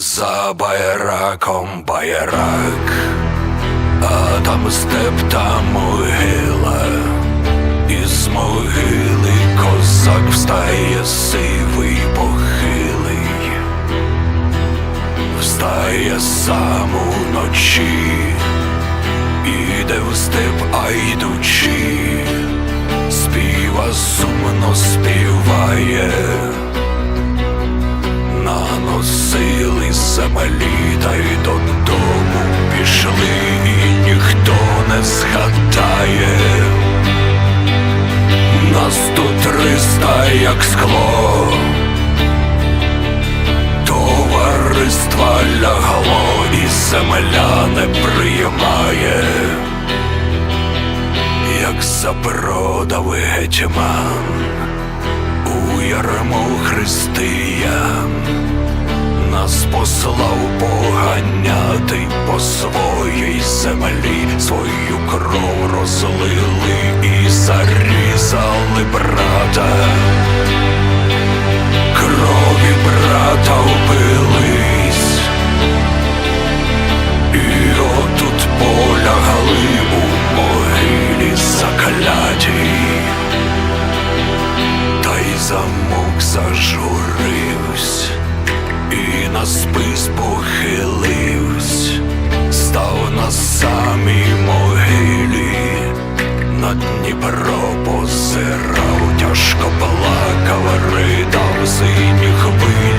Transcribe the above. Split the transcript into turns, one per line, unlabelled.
За байраком байрак, а там степ та могила, із могили козак встає сивий похилий, встає сам уночі, іде в степ, а йдучи, наносили землі та й додому пішли, і ніхто не згадає. Нас тут триста, як скло, товариства лягло, і земля не приймає, як запродав гетьман у ярму християн послав поганяти по своїй землі, свою кров розлили і зарізали брата, важко балакала ридав синіх хвиль.